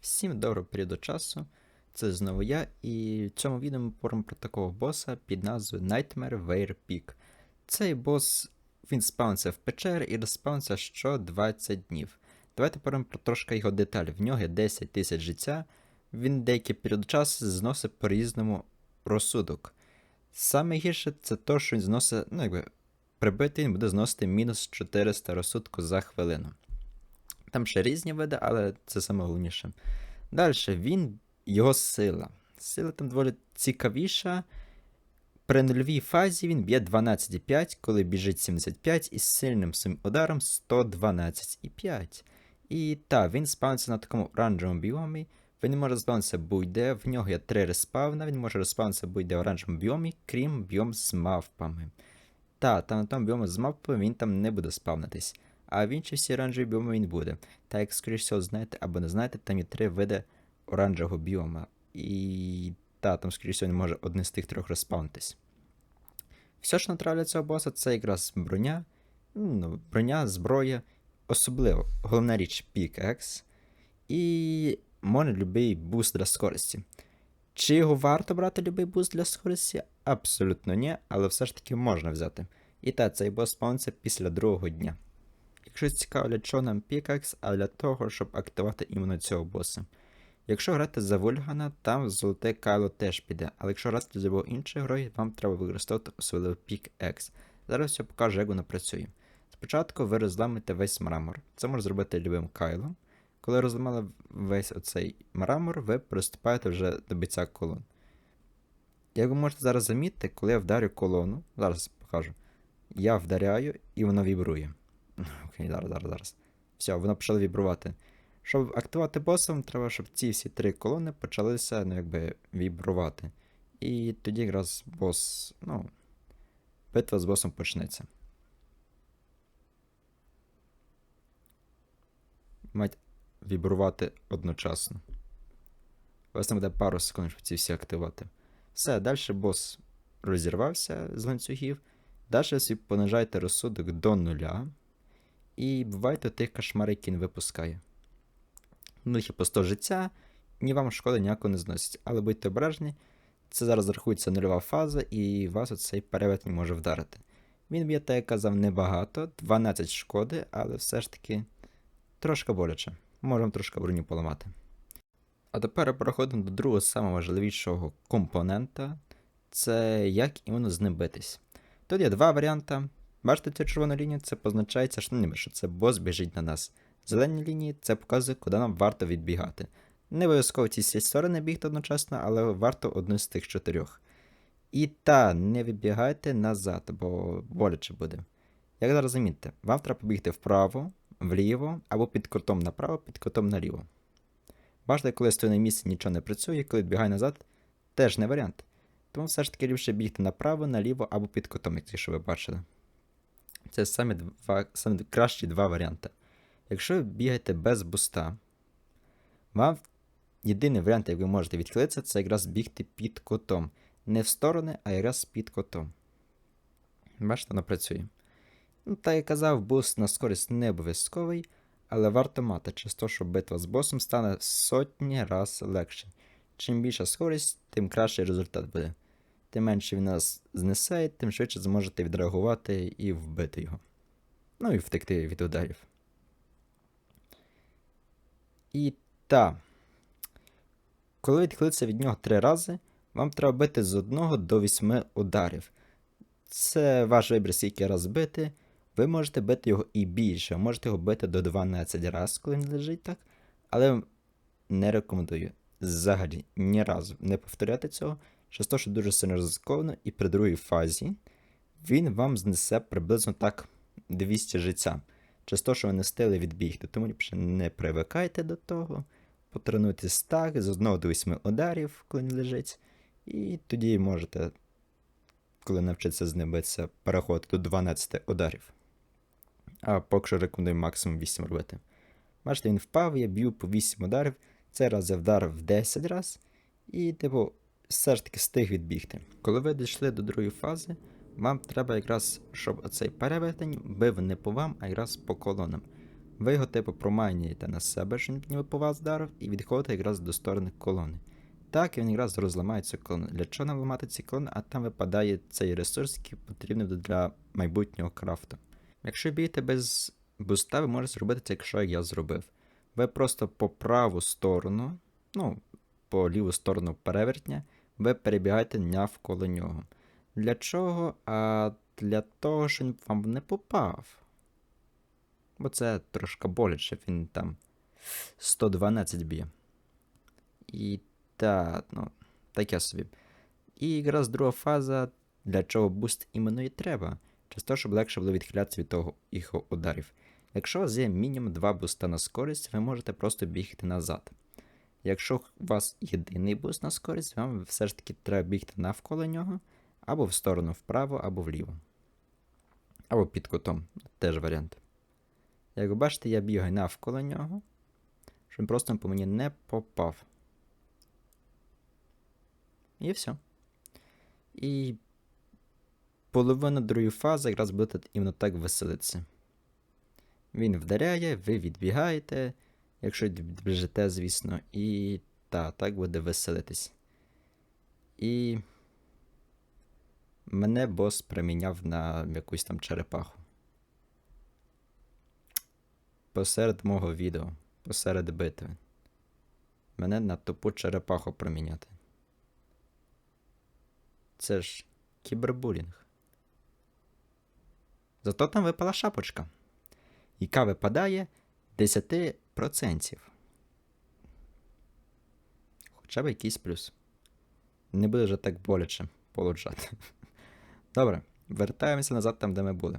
Всім доброго періоду часу. Це знову я, і в цьому відео ми поговоримо про такого боса під назвою Nightmare Weir Peak. Цей бос він спауниться в печері і розспауниться що 20 днів. Давайте поговоримо про трошки його деталі. В нього є 10 тисяч життя, він деякий період часу зносить по-різному розсудок. Саме гірше це те, що він зносить, ну якби прибитий він буде зносити мінус 400 розсудку за хвилину. Там ще різні види, але це саме головніше. Далі він, його сила. Сила там доволі цікавіша. При нульовій фазі він б'є 12,5, коли біжить 75 і з сильним своїм ударом 112,5. І так, він спавниться на такому оранжевому біомі. Він може спавнитися будь-де, в нього є три респавна, він може розпавнитися будь-де в оранжевому біомі, крім біом з мавпами. Та, там на тому біому з мавпами він там не буде спавнитись. А в інші всі оранжеві біоми він буде. Та як, скоріш всього, знаєте або не знаєте, там є три види оранжевого біома. І та, там, скоріш всього, не може один з тих трьох розпаунтись. Все, що натравляє цього боса, це якраз броня, ну, броня, зброя, особливо, головна річ пікекс. І може любий буст для скорості. Чи його варто брати любий буст для скорості? Абсолютно ні, але все ж таки можна взяти. І та, цей бос спауниться після другого дня. Якщо цікаво, для чого нам пікакс, а для того, щоб активувати іменно цього боса. Якщо грати за Вульгана, там золоте кайло теж піде, але якщо грати за любого іншого герой, вам треба використовувати особливо пік-екс. Зараз я покажу, як воно працює. Спочатку ви розламите весь мрамор. Це можна зробити любим кайлом. Коли розламали весь оцей мрамор, ви приступаєте вже до бійця колон. Як ви можете зараз замітити, коли я вдарю колону, зараз покажу, я вдаряю і воно вібрує. Окей, зараз, зараз, зараз. Все, воно почало вібрувати. Щоб активувати боса, вам треба, щоб ці всі три колони почалися, ну, якби, вібрувати. І тоді якраз бос, ну, битва з босом почнеться. Мають вібрувати одночасно. У вас там буде пару секунд, щоб ці всі активувати. Все, далі бос розірвався з ланцюгів. Далі собі понижайте розсудок до нуля. І бувайте тих кошмар, які він випускає. У них по 100 життя, ні вам шкоди ніякого не зносить. Але будьте обережні, це зараз рахується нульова фаза, і вас оцей перевертень може вдарити. Він б'є, так як казав, небагато, 12 шкоди, але все ж таки трошки боляче. Можемо трошки броню поламати. А тепер переходимо до другого самого важливішого компонента це як іменно з ним битись. Тут є два варіанти. Бачите цю червону лінію, це позначається, ніби, що це бос біжить на нас. Зелені лінії це показує, куди нам варто відбігати. Не обов'язково ці всі сторони бігти одночасно, але варто одну з тих чотирьох. І та, не відбігайте назад, бо боляче буде. Як зараз замітьте, вам треба побігти вправо, вліво, або під кутом направо, під кутом наліво. Бачите, коли стою на місці нічого не працює, коли відбігаю назад, теж не варіант. Тому все ж таки ліпше бігти направо, наліво або під кутом, як ви бачили. Це самі два, самі кращі два варіанти. Якщо ви бігаєте без буста, вам єдиний варіант, як ви можете відхилитися, це якраз бігти під котом. Не в сторони, а якраз під котом. Бачите, воно працює. Ну, так як казав, буст на скорість не обов'язковий, але варто мати, часто, що битва з босом стане сотні раз легше. Чим більша скорість, тим кращий результат буде. Тим менше він нас знесе, тим швидше зможете відреагувати і вбити його. Ну і втекти від ударів. І та. Коли відхилитися від нього три рази, вам треба бити з 1 до 8 ударів. Це ваш вибір, скільки раз бити. Ви можете бити його і більше, можете його бити до 12 разів, коли він лежить так. Але не рекомендую взагалі ні разу не повторяти цього, через те, що дуже сильно ризиковано, і при другій фазі він вам знесе приблизно так 200 життя. Через те, що ви не стили відбігти, тому не привикайте до того. Потренуйтесь так, з 1 до 8 ударів, коли він лежить. І тоді можете, коли навчитися з переходити до 12 ударів. А поки що рекомендую максимум 8 робити. Бачите, він впав, я б'ю по 8 ударів. Цей раз я вдарив 10 раз. І, типу, все ж таки встиг відбігти. Коли ви дійшли до другої фази, вам треба якраз, щоб оцей перевертень бив не по вам, а якраз по колонам. Ви його типу промайнюєте на себе, що ніби по вас вдарив, і відходите якраз до сторони колони. Так, він якраз розламає цю колону. Для чого нам ламати ці колони? А там випадає цей ресурс, який потрібний для майбутнього крафту. Якщо б'єте без буста, ви можете зробити це, якщо як я зробив. Ви просто по праву сторону, ну, по ліву сторону перевертня, ви перебігаєте навколо нього. Для чого? А для того, що він вам не попав. Бо це трошки боляче, він там 112 б'є. І та, ну, таке собі. І якраз друга фаза, для чого буст іменно і треба. Часто, щоб легше було відхилятися від того їх ударів. Якщо у є мінімум 2 буста на скорість, ви можете просто бігти назад. Якщо у вас єдиний буст на скорість, вам все ж таки треба бігти навколо нього, або в сторону вправо, або вліво. Або під кутом. Теж варіант. Як ви бачите, я бігаю навколо нього, щоб він просто по мені не попав. І все. І половина другої фази якраз буде іменно так веселитися. Він вдаряє, ви відбігаєте, якщо відбіжите, звісно, і та, так буде веселитись. І мене бос приміняв на якусь там черепаху. Посеред мого відео, посеред битви. Мене на тупу черепаху проміняти. Це ж кібербулінг. Зато там випала шапочка, яка випадає 10%. Хоча б якийсь плюс. Не буде вже так боляче получати. Добре, вертаємося назад там, де ми були.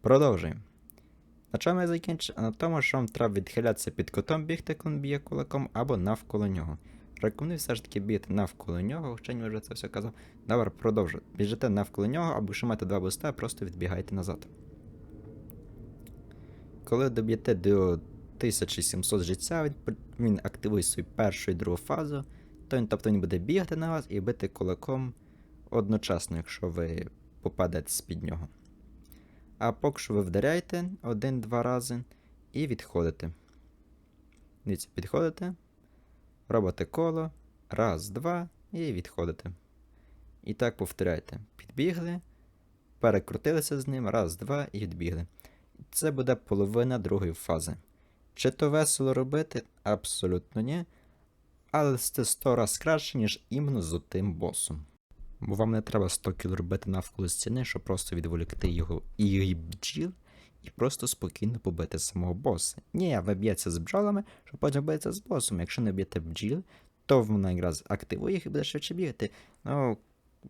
Продовжуємо. На чому я закінчив? А на тому, що вам треба відхилятися під котом бігти, коли б'є кулаком, або навколо нього. Рекомендую все ж таки бігти навколо нього, хоча не вже це все казав. Добре, продовжую. Біжите навколо нього, або якщо маєте два буста, просто відбігайте назад. Коли доб'єте до 1700 життя, він, активує свою першу і другу фазу, то він, тобто він буде бігати на вас і бити кулаком одночасно, якщо ви попадете з-під нього. А поки що ви вдаряєте один-два рази і відходите. Дивіться, підходите, робите коло, раз, два, і відходите. І так повторяйте. Підбігли, перекрутилися з ним, раз, два, і відбігли. Це буде половина другої фази. Чи то весело робити? Абсолютно ні. Але це 100 раз краще, ніж іменно з тим босом. Бо вам не треба 100 кіл робити навколо стіни, щоб просто відволікти його і її бджіл, і просто спокійно побити самого боса. Ні, ви б'єте з бджолами, щоб потім битися з босом. Якщо не б'єте бджіл, то вона якраз активує їх і буде швидше бігати. Ну,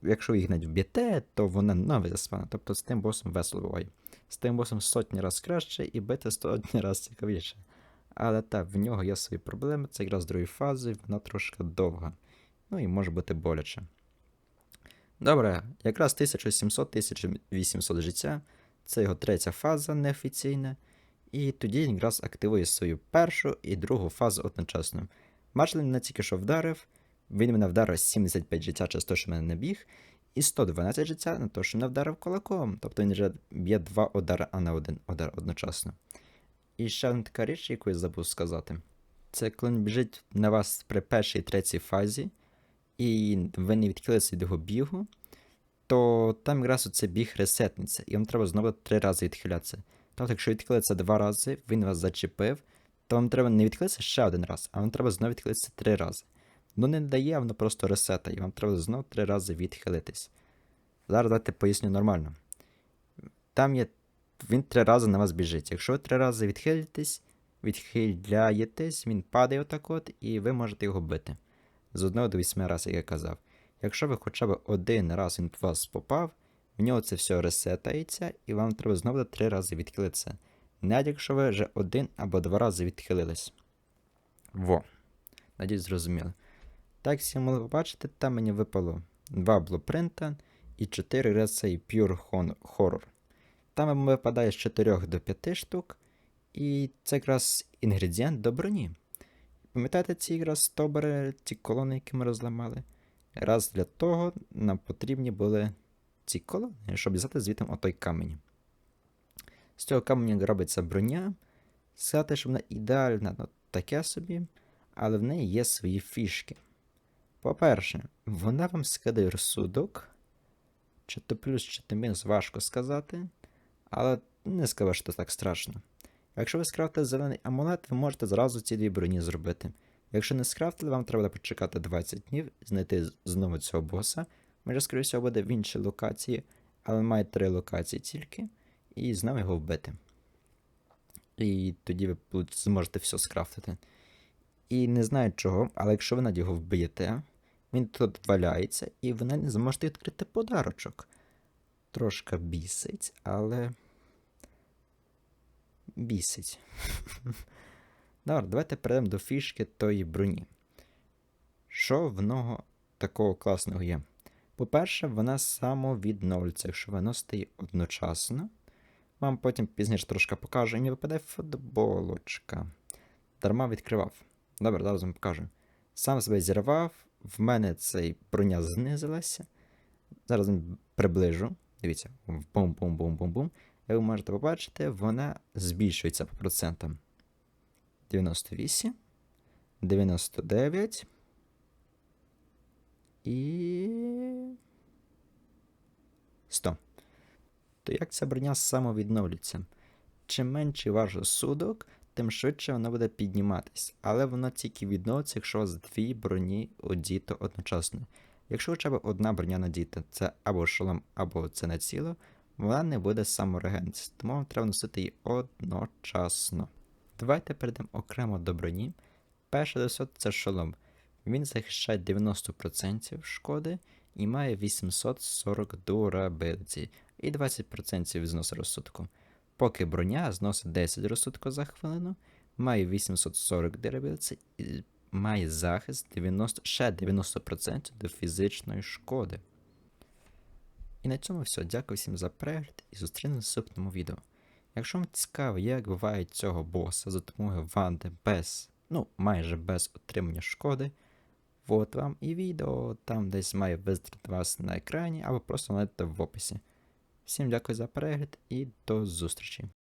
якщо їх навіть вб'єте, то вона нове заспана. Тобто з тим босом весело буває. З тим босом сотні раз краще і бити сотні раз цікавіше. Але так, в нього є свої проблеми, це якраз другої фази, вона трошки довга. Ну і може бути боляче. Добре, якраз 1700-1800 життя. Це його третя фаза неофіційна. І тоді він якраз активує свою першу і другу фазу одночасно. Бачили, мене тільки що вдарив. Він мене вдарив 75 життя через те, що мене не біг, і 112 життя на те, що мене вдарив кулаком. Тобто він вже б'є два удари, а не один удар одночасно. І ще одна така річ, яку я забув сказати. Це коли він біжить на вас при першій третій фазі, і ви не відхилилися від його бігу, то там якраз оце біг ресетнеться, і вам треба знову три рази відхилятися. Тобто, якщо відхилиться два рази, він вас зачепив, то вам треба не відхилитися ще один раз, а вам треба знову відхилитися три рази. Ну не дає, воно просто ресета, і вам треба знову три рази відхилитись. Зараз давайте поясню нормально. Там є. Він три рази на вас біжить. Якщо ви три рази відхилитесь, відхиляєтесь, він падає отак от, і ви можете його бити. З одного до вісьми разів, як я казав. Якщо ви хоча б один раз він в вас попав, в нього це все ресетається, і вам треба знову три рази відхилитися. Навіть якщо ви вже один або два рази відхилились. Во. Надіюсь, зрозуміли. Так, всі могли побачити, там мені випало два блупринта і 4 рецей Pure Horror. Там випадає з 4 до 5 штук, і це якраз інгредієнт до броні. Пам'ятаєте ці якраз стобери, ці колони, які ми розламали? Раз для того нам потрібні були ці колони, щоб взяти звідти отой камінь. З цього каменю робиться броня, Сказати, що вона ідеальна, ну таке собі, але в неї є свої фішки. По-перше, вона вам скидає розсудок, чи то плюс, чи то мінус, важко сказати, але не скажу, що це так страшно. Якщо ви скрафтите зелений амулет, ви можете зразу ці дві броні зробити. Якщо не скрафтили, вам треба почекати 20 днів, знайти знову цього боса. Може, скоріше всього, буде в іншій локації, але має три локації тільки, і знову його вбити. І тоді ви зможете все скрафтити. І не знаю чого, але якщо ви його вб'єте, він тут валяється, і ви не зможете відкрити подарочок. Трошка бісить, але. Бісить. Добре, давайте перейдемо до фішки тої броні. Що в нього такого класного є? По-перше, вона самовідновлюється, якщо ви носите її одночасно. Вам потім пізніше трошки покажу, і не випаде футболочка. Дарма відкривав. Добре, зараз вам покажу. Сам себе зірвав, в мене цей броня знизилася. Зараз приближу. Дивіться, бум-бум-бум-бум-бум. Як ви можете побачити, вона збільшується по процентам. 98, 99 і 100. То як ця броня самовідновлюється? Чим менший ваш судок, тим швидше вона буде підніматись. Але воно тільки відновиться, якщо вас дві броні одіто одночасно. Якщо хоча б одна броня надіта, це або шолом, або це не ціло, вона не буде саморегенція, тому вам треба носити її одночасно. Давайте перейдемо окремо до броні. Перший досвід це шолом. Він захищає 90% шкоди і має 840 durability і 20% зносу розсудку. Поки броня зносить 10 розсудку за хвилину, має 840 durability і має захист 90, ще 90% до фізичної шкоди. І на цьому все. Дякую всім за перегляд і зустрінемось в наступному відео. Якщо вам цікаво, як бувають цього боса за допомогою Ванди без, ну, майже без отримання шкоди, от вам і відео там десь має вистрілити вас на екрані або просто знайдете в описі. Всім дякую за перегляд і до зустрічі!